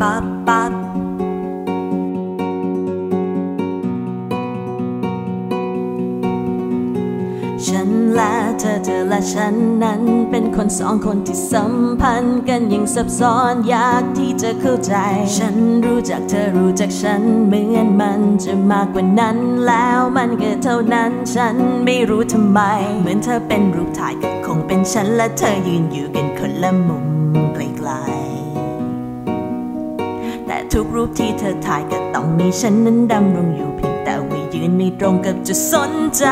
ปั๊บปั๊บฉันและเธอเธอและฉันนั้นเป็นคนสองคนที่สัมพันธ์กันอย่างซับซ้อนยากที่จะเข้าใจ ฉันรู้จักเธอรู้จักฉันเหมือนมันจะมากกว่านั้น แล้วมันก็เท่านั้นฉันไม่รู้ทำไม เหมือนเธอเป็นรูปถ่ายก็คงเป็นฉันและเธอยืนอยู่กันคนละมุมไกลๆ ทุกรูปที่เธอถ่ายก็ต้องมีฉันนั้นดำรงอยู่เพียงแต่ว่ายืนไม่ตรงกับจุดสนใจ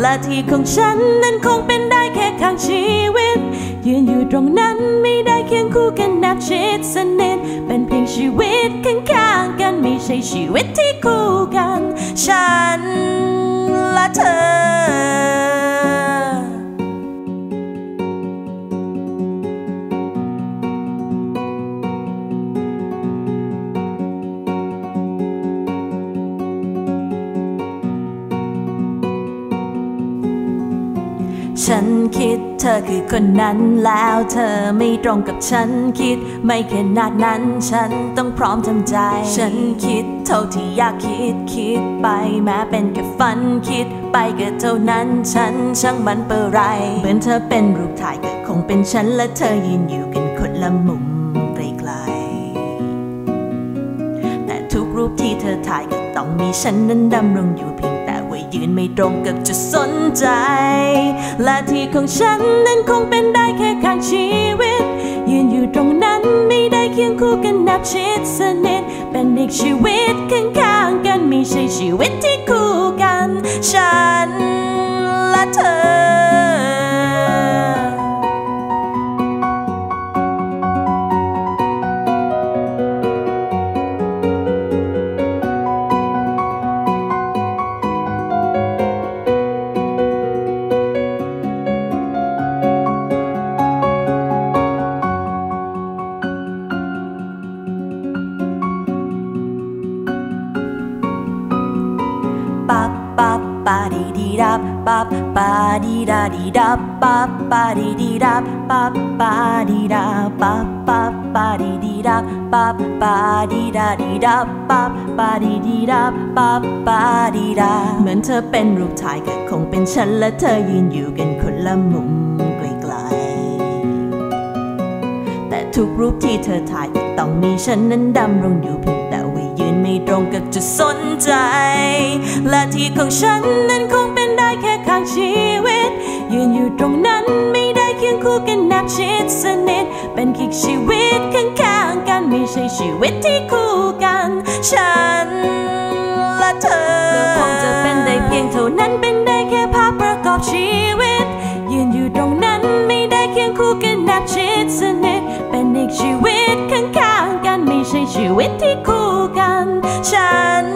และที่ของฉันนั้นคงเป็นได้แค่ข้างชีวิต ยืนอยู่ตรงนั้นไม่ได้เคียงคู่กันนับชิดสนิทเป็นเพียงชีวิตข้างๆกันไม่ใช่ชีวิตที่คู่กันฉัน ฉันคิดเธอคือคนนั้นแล้วเธอไม่ตรงกับฉันคิดไม่ขนาดนั้นฉันต้องพร้อมทำใจ ฉันคิดเท่าที่อยากคิดคิดไปแม้เป็นแค่ฝันคิดไปก็เท่านั้นฉันช่างมันเปนไรเหมือนเธอเป็นรูปถ่ายก็คงเป็นฉันและเธอยืนอยู่กันคนละมุมไกลๆแต่ทุกรูปที่เธอถ่ายก็ต้องมีฉันนั้นดำรงอยู่เพียง ยืนไม่ตรงกับจุดสนใจ และที่ของฉันนั้นคงเป็นได้แค่ข้างชีวิต ยืนอยู่ตรงนั้นไม่ได้เคียงคู่กันนับชิดสนิทเป็นอีกชีวิตข้างๆกันไม่ใช่ชีวิตที่ ปั๊บปาดีดีดับปั๊บปาดีดาดีดับปั๊บปาดีดีดับปั๊บปาดีดาปั๊บปั๊บปาดีดีดับปั๊บปาดีดาดีดับปั๊บปาดีดีดับปั๊บปาดีดาเหมือนเธอเป็นรูปถ่ายก็คงเป็นฉันและเธอยืนอยู่กันคนละมุมไกลๆแต่ทุกรูปที่เธอถ่ายต้องมีฉันนั้นดำรงอยู่เพียงแต่ ไม่ตรงกับจะสนใจ และที่ของฉันนั้นคงเป็นได้แค่ข้างชีวิต ยืนอยู่ตรงนั้นไม่ได้เคียงคู่กันนับชิดสนิท เป็นคิกชีวิตข้างๆกันไม่ใช่ชีวิตที่คู่กัน ฉันและเธอก็คงจะเป็นได้เพียงเท่านั้นเป็นได้แค่ภาพประกอบชีวิต ยืนอยู่ตรงนั้นไม่ได้เคียงคู่กันนับชิดสนิท เป็นอีกชีวิตข้างๆกันไม่ใช่ชีวิตที่คู่ อย่ฉัน